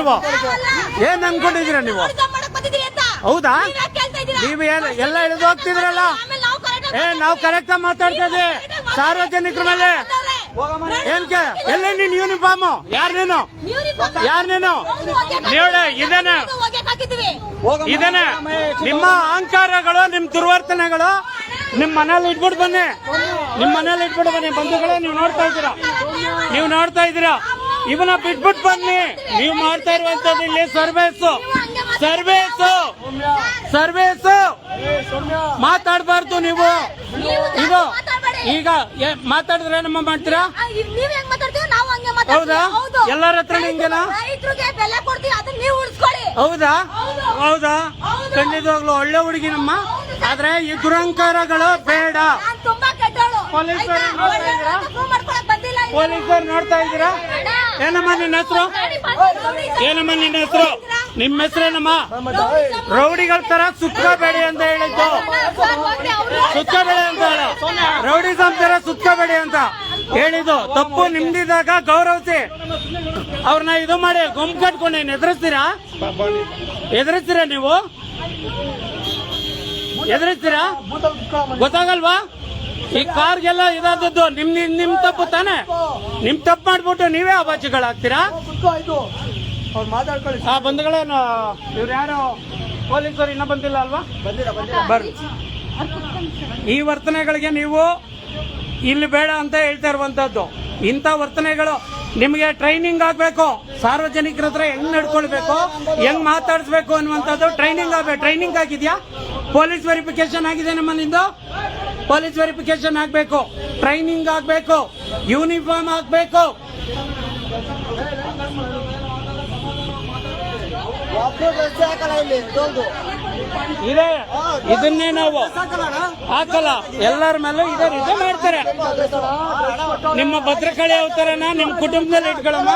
ನೀವು? ಏನ್ ಅನ್ಕೊಂಡಿದೀರ ನೀವು? ಹೌದಾ? ನೀವು ಏನ್ ಎಲ್ಲ ಇಳಿದು ಹೋಗ್ತಿದ್ರಲ್ಲ? ಏ ನಾವು ಕರೆಕ್ಟ್ ಮಾತಾಡ್ತಾ ಇದ್ವಿ. ಸಾರ್ವಜನಿಕರ ಮೇಲೆ. ಏನ್ ಎಲ್ಲ ನೀನ್ ಯೂನಿಫಾರ್ಮ್ ಯಾರ್ ನೀನು? ಯಾರ್ ನೀನು? ಇದನ್ನ. ನಿಮ್ಮ ಅಹಂಕಾರಗಳು ನಿಮ್ ದುರ್ವರ್ತನೆಗಳು ನಿಮ್ ಮನೇಲಿ ಇಟ್ಬಿಟ್ಟು ಬನ್ನಿ. ನಿಮ್ ಮನೇಲಿ ಇಟ್ಬಿಟ್ಟು ಬನ್ನಿ. ಬಂಧುಗಳು ನೀವು ನೋಡ್ತಾ ಇದ್ದೀರಾ? ನೀವು ನೋಡ್ತಾ ಇದ್ದೀರಾ? ಇವನ್ನ ಬಿಟ್ಬಿಟ್ಟು ಬನ್ನಿ. ನೀವು ಮಾಡ್ತಾ ಇರುವಂತದ್ದು ಇಲ್ಲಿ ಸರ್ವೇಸ್ ಸರ್ವೇಸ್ ಸರ್ವೇಸ್ ಮಾತಾಡಬಾರ್ದು ನೀವು. ಇದು ಈಗ ಮಾತಾಡಿದ್ರೆ ನಮ್ಮ ಮಾಡ್ತೀರಾ? ಹೌದಾ? ಎಲ್ಲರ ಹತ್ರ ಹಿಂಗೆನಾ? ಹೌದಾ? ಹೌದು. ಖಂಡಿತವಾಗ್ಲು ಒಳ್ಳೆ ಹುಡುಗಿ ನಮ್ಮ ಆದ್ರೆ ಈ ದುರಂಕಾರಗಳು ಬೇಡ. ಪೊಲೀಸರು? ನೋಡ್ತಾ ಇದ್ದೀರಾ? ಪೊಲೀಸರು ನೋಡ್ತಾ ಇದ್ದೀರಾ? ಏನಮ್ಮ ನಿನ್ನ ಹೆಸರು? ಏನಮ್ಮ ನಿನ್ನ ಹೆಸರು? ನಿಮ್ಮ ಹೆಸರೇನಮ್ಮ ರೌಡಿಗಳ ತರ ಸುತ್ತಬೇಡಿ ಅಂತ ಹೇಳಿದ್ದು. ಸುತ್ತಬೇಡಿ ಅಂತ ಹೇಳ. ರೌಡಿ ತರ ಸುತ್ತಬೇಡಿ ಅಂತ ಹೇಳಿದ್ದು. ತಪ್ಪು ನಿಮ್ದಿದಾಗ ಗೌರವಿಸಿ. ಅವ್ರನ್ನ ಇದು ಮಾಡಿ ಗುಂಪು ಕಟ್ಕೊಂಡು ಏನು ಎದುರಿಸ್ತೀರಾ? ಎದುರಿಸ್ತೀರಾ ನೀವು? ಎದುರಿಸ್ತೀರಾ? ಗೊತ್ತಾಗಲ್ವಾ? ಈ ಕಾರ್ಗೆಲ್ಲ ಇದಾದದ್ದು ನಿಮ್ ನಿಮ್- ತಪ್ಪು ತಾನೆ. ನಿಮ್ ತಪ್ಪು ಮಾಡ್ಬಿಟ್ಟು ನೀವೇ ಅಬಾಚಿಗಳಾಗ್ತೀರಾ? ಅವ್ರು ಮಾತಾಡ್ಕೊಳ್ಳಿ ಆ ಬಂಧುಗಳೇನು ಇವ್ರು ಯಾರು? ಪೊಲೀಸರು ಇನ್ನ ಬಂದಿಲ್ಲ ಅಲ್ವಾ? ಬರ್ರಿ. ಈ ವರ್ತನೆಗಳಿಗೆ ನೀವು ಇಲ್ಲಿ ಬೇಡ ಅಂತ ಹೇಳ್ತಾ ಇರುವಂತದ್ದು. ಇಂಥ ವರ್ತನೆಗಳು ನಿಮಗೆ ಟ್ರೈನಿಂಗ್ ಆಗ್ಬೇಕು. ಸಾರ್ವಜನಿಕರ ಹತ್ರ ಹೆಂಗ್ ನಡ್ಕೊಳ್ಬೇಕು ಹೆಂಗ್ ಮಾತಾಡಿಸ್ಬೇಕು ಅನ್ನುವಂಥದ್ದು ಟ್ರೈನಿಂಗ್ ಆಗ್ಬೇಕು. ಟ್ರೈನಿಂಗ್ ಆಗಿದ್ಯಾ? ಪೊಲೀಸ್ ವೆರಿಫಿಕೇಶನ್ ಆಗಿದೆ ನಮ್ಮ ನಿಂದು ಪೊಲೀಸ್ ವೆರಿಫಿಕೇಶನ್ ಆಗಬೇಕು ಟ್ರೈನಿಂಗ್ ಆಗಬೇಕು ಯೂನಿಫಾರ್ಮ್ ಆಗಬೇಕು ಇದೆ ಇದನ್ನೇ ನಾವು ಹಾಕಲ್ಲ ಎಲ್ಲರ ಮೇಲೂ ಇದೇ ರೀತಿ ಮಾಡ್ತಾರೆ ನಿಮ್ಮ ಭದ್ರಕಾಳಿ ಅವತಾರನ ನಿಮ್ಮ ಕುಟುಂಬದಲ್ಲಿ ಇಟ್ಕೊಳಮ್ಮ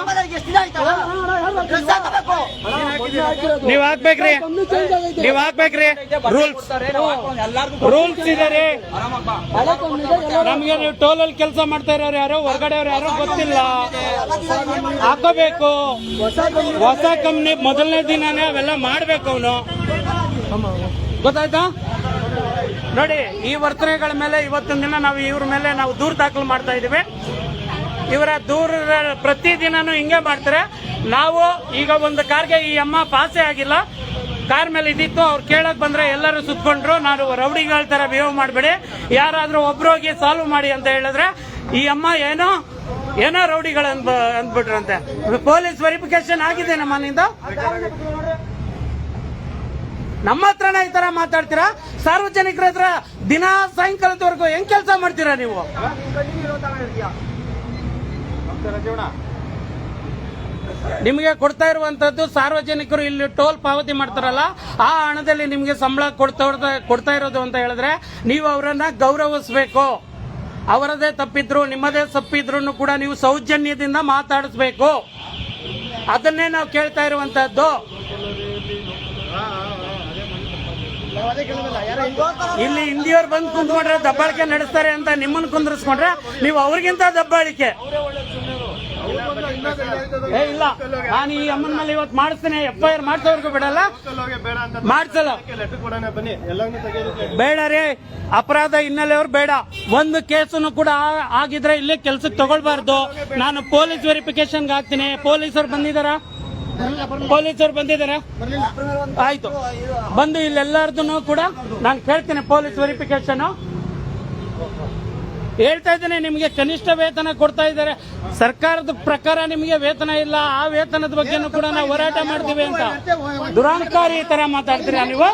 ನೀವ್ ಹಾಕ್ಬೇಕ್ರಿ. ನೀವ್ ಹಾಕ್ಬೇಕ್ರಿ. ರೂಲ್ಸ್ ರೂಲ್ಸ್ ಇದೆ ರೀ ನಮ್ಗೆ ನೀವು ಅಲ್ಲಿ ಕೆಲಸ ಮಾಡ್ತಾ ಇರೋರು ಯಾರು ಹೊರಗಡೆ ಅವ್ರು ಯಾರೋ ಗೊತ್ತಿಲ್ಲ. ಹಾಕೋಬೇಕು. ಹೊಸ ಕಂಪ್ನಿ ಮೊದಲನೇ ದಿನಾನೇ ಅವೆಲ್ಲ ಮಾಡ್ಬೇಕು ಅವನು. ಗೊತ್ತಾಯ್ತಾ? ನೋಡಿ ಈ ವರ್ತನೆಗಳ ಮೇಲೆ ಇವತ್ತಿನ ದಿನ ನಾವು ಇವ್ರ ಮೇಲೆ ನಾವು ದೂರು ದಾಖಲು ಮಾಡ್ತಾ ಇದೀವಿ ಇವರ ದೂರ ಪ್ರತಿದಿನನೂ ಹಿಂಗೆ ಮಾಡ್ತಾರೆ. ನಾವು ಈಗ ಒಂದು ಕಾರ್ಗೆ ಈ ಅಮ್ಮ ಪಾಸೇ ಆಗಿಲ್ಲ. ಕಾರ್ ಮೇಲೆ ಇದ್ದಿತ್ತು, ಅವ್ರು ಕೇಳಕ್ ಬಂದ್ರೆ ಎಲ್ಲರೂ ಸುತ್ಕೊಂಡ್ರು. ನಾನು ರೌಡಿಗಳ ತರ ಬಿಹೇವ್ ಮಾಡಬೇಡಿ. ಯಾರಾದ್ರೂ ಒಬ್ರು ಹೋಗಿ ಸಾಲ್ವ್ ಮಾಡಿ ಅಂತ ಹೇಳಿದ್ರೆ, ಈ ಅಮ್ಮ ಏನೋ ಏನೋ ರೌಡಿಗಳು ಅಂದ್, ಅಂದ್ಬಿಟ್ರಂತೆ. ಪೊಲೀಸ್ ವೆರಿಫಿಕೇಶನ್ ಆಗಿದೆ ನಮ್ಮ ಮನೆಯಿಂದ. ನಮ್ಮ ಹತ್ರನ ಈ ತರ ಮಾತಾಡ್ತೀರಾ? ಸಾರ್ವಜನಿಕರ ಹತ್ರ ದಿನ ಸಾಯಂಕಾಲದವರೆಗೂ ಹೆಂಗ್ ಕೆಲಸ ಮಾಡ್ತೀರಾ ನೀವು? ನಿಮಗೆ ಕೊಡ್ತಾ ಇರುವಂತದ್ದು ಸಾರ್ವಜನಿಕರು ಇಲ್ಲಿ ಟೋಲ್ ಪಾವತಿ ಮಾಡ್ತಾರಲ್ಲ, ಆ ಹಣದಲ್ಲಿ ನಿಮಗೆ ಸಂಬಳ ಕೊಡ್ತಾ ಕೊಡ್ತಾ ಇರೋದು ಅಂತ ಹೇಳಿದ್ರೆ ನೀವು ಅವರನ್ನ ಗೌರವಿಸಬೇಕು. ಅವರದೇ ತಪ್ಪಿದ್ರು, ನಿಮ್ಮದೇ ತಪ್ಪಿದ್ರು ಕೂಡ ನೀವು ಸೌಜನ್ಯದಿಂದ ಮಾತಾಡಿಸ್ಬೇಕು. ಅದನ್ನೇ ನಾವು ಕೇಳ್ತಾ ಇರುವಂತದ್ದು ಇಲ್ಲಿ ಹಿಂದಿಯವ್ರು ಬಂದು ಕುಂತ್ಕೊಂಡ್ರೆ ದಬ್ಬಾಳಿಕೆ ನಡೆಸ್ತಾರೆ ಅಂತ ನಿಮ್ಮನ್ನು ಕುಂದ್ರಿಸ್ಕೊಂಡ್ರೆ ನೀವು ಅವ್ರಿಗಿಂತ ದಬ್ಬಾಳಿಕೆ. ಏ, ಇಲ್ಲ. ನಾನು ಈ ಅಮ್ಮನ ಮೇಲೆ ಇವತ್ತು ಮಾಡಿಸ್ತೇನೆ. ಎಫ್ ಐ ಆರ್ ಮಾಡಿಸೋರ್ಗು ಬಿಡಲ್ಲ. ಮಾಡಿಸಲ್ಲ. ಬೇಡ ರೀ. ಅಪರಾಧ ಹಿನ್ನೆಲೆಯವ್ರು ಬೇಡ. ಒಂದು ಕೇಸನ್ನು ಕೂಡ ಆಗಿದ್ರೆ ಇಲ್ಲೇ ಕೆಲ್ಸಕ್ಕೆ ತಗೊಳ್ಬಾರ್ದು. ನಾನು ಪೊಲೀಸ್ ವೆರಿಫಿಕೇಶನ್ ಹಾಕ್ತೀನಿ. ಪೊಲೀಸರು ಬಂದಿದಾರ? ಪೊಲೀಸರು ಬಂದಿದಾರ? ಆಯ್ತು. ಬಂದು ಇಲ್ಲೆಲ್ಲಾರ್ದು ಕೂಡ ನಾನು ಕೇಳ್ತೀನಿ ಪೊಲೀಸ್ ವೆರಿಫಿಕೇಶನ್ ಹೇಳ್ತಾ ಇದ್ದೇನೆ, ನಿಮಗೆ ಕನಿಷ್ಠ ವೇತನ ಕೊಡ್ತಾ ಇದ್ದಾರೆ. ಸರ್ಕಾರದ ಪ್ರಕಾರ ನಿಮಗೆ ವೇತನ ಇಲ್ಲ, ಆ ವೇತನದ ಬಗ್ಗೆನೂ ಕೂಡ ನಾವು ಹೋರಾಟ ಮಾಡ್ತೀವಿ ಅಂತ. ದುರಾಂಕಾರಿ ತರ ಮಾತಾಡ್ತೀರಾ ನೀವು?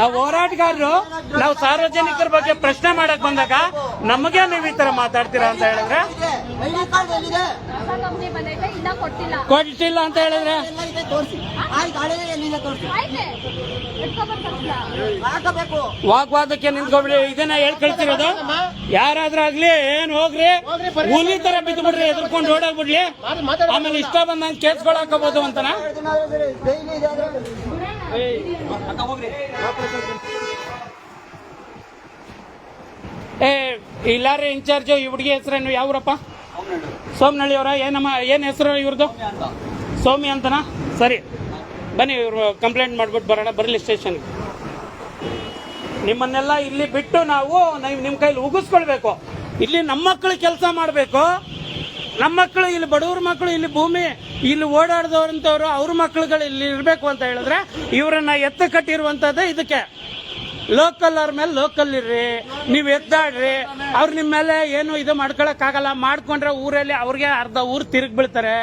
ನಾವು ಹೋರಾಟಗಾರರು, ನಾವು ಸಾರ್ವಜನಿಕರ ಬಗ್ಗೆ ಪ್ರಶ್ನೆ ಮಾಡಕ್ ಬಂದಾಗ ನಮಗೆ ನೀವು ಈ ತರ ಮಾತಾಡ್ತೀರಾ ಅಂತ ಹೇಳಿದ್ರೆ? ಕೊಟ್ಟಿಲ್ಲ. ಕೊಟ್ಟಿಲ್ಲ ಅಂತ ಹೇಳಿದ್ರೆ? ವಾಗ್ವಾದಕ್ಕೆ ನಿಂತ್ಕೊಬಿಡಿ ಇದನ್ನ ಹೇಳ್ ಕಳ್ಸಿರೋದು ಯಾರಾದ್ರೂ ಆಗ್ಲಿ ಏನ್ ಹೋಗ್ರಿ ಹುಲಿ ತರ ಬಿದ್ದು ಬಿಡ್ರಿ ಎದ್ರಕೊಂಡು ಓಡೋಗ್ಬಿಡ್ಲಿ. ಆಮೇಲೆ ಇಷ್ಟ ಬಂದಂಗೆ ಕೇಸ್ಗಳು ಹಾಕೋಬಹುದು ಅಂತನ? ಏ ಇಲ್ಲಾರ ಇನ್ಚಾರ್ಜ್ ಈ ಹುಡುಗಿ ಹೆಸರೇನು? ಯಾವ್ರಪ್ಪ? ಸೋಮನಹಳ್ಳಿ ಅವರ ಏನಮ್ಮ ಏನು ಹೆಸರು ಇವ್ರದ್ದು ಸೌಮ್ಯ ಅಂತನಾ? ಸರಿ. ಬನ್ನಿ, ಇವರು ಕಂಪ್ಲೇಂಟ್ ಮಾಡ್ಬಿಟ್ಟು ಬರೋಣ, ಬರಲಿ ಸ್ಟೇಷನ್ಗೆ ನಿಮ್ಮನ್ನೆಲ್ಲ ಇಲ್ಲಿ ಬಿಟ್ಟು ನಾವು ನಾವು ನಿಮ್ಮ ಕೈಲಿ ಉಗಿಸ್ಕೊಳ್ಬೇಕು. ಇಲ್ಲಿ ನಮ್ಮ ಮಕ್ಕಳು ಕೆಲಸ ಮಾಡಬೇಕು. ನಮ್ಮ ಮಕ್ಕಳು ಇಲ್ಲಿ ಬಡವ್ರ ಮಕ್ಕಳು ಇಲ್ಲಿ ಭೂಮಿ, ಇಲ್ಲಿ ಓಡಾಡ್ದವ್ರಂಥವ್ರು ಅವ್ರ ಮಕ್ಕಳುಗಳು ಇಲ್ಲಿ ಇರಬೇಕು ಅಂತ ಹೇಳಿದ್ರೆ ಇವರನ್ನ ಎತ್ತ ಕಟ್ಟಿರುವಂಥದ್ದು ಇದಕ್ಕೆ. ಲೋಕಲ್ ಅವ್ರ ಮೇಲೆ ಲೋಕಲ್ ಇರ್ರಿ, ನೀವು ಎದ್ದಾಡ್ರಿ, ಅವ್ರು ನಿಮ್ಮ ಮೇಲೆ ಏನು ಇದು ಮಾಡ್ಕೊಳಕ್ಕಾಗಲ್ಲ, ಮಾಡ್ಕೊಂಡ್ರೆ ಊರಲ್ಲಿ ಅವ್ರಿಗೆ ಅರ್ಧ ಊರು ತಿರುಗಿ ಬೀಳ್ತಾರೆ.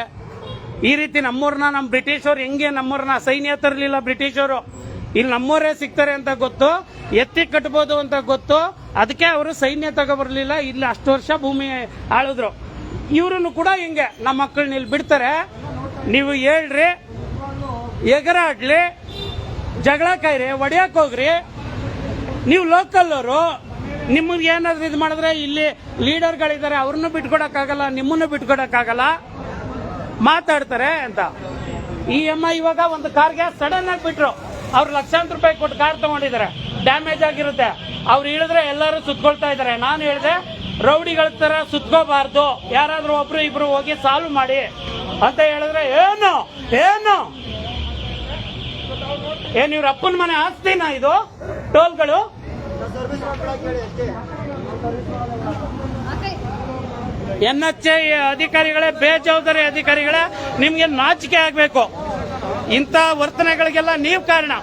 ಈ ರೀತಿ ನಮ್ಮೂರನ್ನ ನಮ್ಮ ಬ್ರಿಟಿಷವ್ರು ಹೆಂಗೆ ನಮ್ಮೂರನ್ನ ಸೈನ್ಯ ತರಲಿಲ್ಲ ಬ್ರಿಟಿಷರು ಇಲ್ಲಿ ನಮ್ಮೂರೇ ಸಿಗ್ತಾರೆ ಅಂತ ಗೊತ್ತು, ಎತ್ತಿ ಕಟ್ಬೋದು ಅಂತ ಗೊತ್ತು, ಅದಕ್ಕೆ ಅವರು ಸೈನ್ಯ ತಗೊಬರ್ಲಿಲ್ಲ ಇಲ್ಲಿ ಅಷ್ಟು ವರ್ಷ ಭೂಮಿ ಆಳಿದ್ರು. ಇವ್ರನ್ನು ಕೂಡ ಹಿಂಗೆ ನಮ್ಮ ಮಕ್ಕಳನ್ನ ಇಲ್ಲಿ ಬಿಡ್ತಾರೆ. ನೀವು ಹೇಳ್ರಿ, ಎಗರಾಡ್ಲಿ, ಜಗಳ ಕಾಯ್ರಿ ಒಡೆಯಕ್ ಹೋಗ್ರಿ ನೀವು ಲೋಕಲ್ ಅವರು ನಿಮಗೆ ಏನಾದ್ರು ಇದು ಮಾಡಿದ್ರೆ ಇಲ್ಲಿ ಲೀಡರ್ಗಳಿದ್ದಾರೆ ಅವ್ರನ್ನೂ ಬಿಟ್ಕೊಡಕ್ಕಾಗಲ್ಲ, ನಿಮ್ಮನ್ನು ಬಿಟ್ಕೊಡಕ್ಕಾಗಲ್ಲ? ಮಾತಾಡ್ತಾರೆ ಅಂತ. ಈ ಅಮ್ಮ ಇವಾಗ ಒಂದು ಕಾರ್ಗೆ ಸಡನ್ ಆಗಿ ಬಿಟ್ರು. ಅವ್ರು ಲಕ್ಷಾಂತರ ರೂಪಾಯಿ ಕೊಟ್ಟು ಕಾರ್ ತಗೊಂಡಿದ್ದಾರೆ. ಡ್ಯಾಮೇಜ್ ಆಗಿರುತ್ತೆ. ಅವ್ರು ಹೇಳಿದ್ರೆ ಎಲ್ಲರೂ ಸುತ್ಕೊಳ್ತಾ ಇದ್ದಾರೆ. ನಾನು ಹೇಳಿದೆ, ರೌಡಿಗಳ ತರ ಸುತ್ಕೋಬಾರ್ದು. ಯಾರಾದ್ರೂ ಒಬ್ರು ಇಬ್ರು ಹೋಗಿ ಸಾಲ್ವ್ ಮಾಡಿ ಅಂತ ಹೇಳಿದ್ರೆ, ಏನು? ಏನು? ಏನ್ ಇವ್ರ ಅಪ್ಪನ ಮನೆ ಆಸ್ತಿನಾ ಇದು? ಟೋಲ್ಗಳು? ಎನ್ ಎಚ್ ಎ ಅಧಿಕಾರಿಗಳೇ, ಬೇಜವಾಬ್ದಾರಿ ಅಧಿಕಾರಿಗಳೇ ನಿಮ್ಗೆ ನಾಚಿಕೆ ಆಗ್ಬೇಕು? ಇಂಥ ವರ್ತನೆಗಳಿಗೆಲ್ಲ ನೀವು ಕಾರಣ.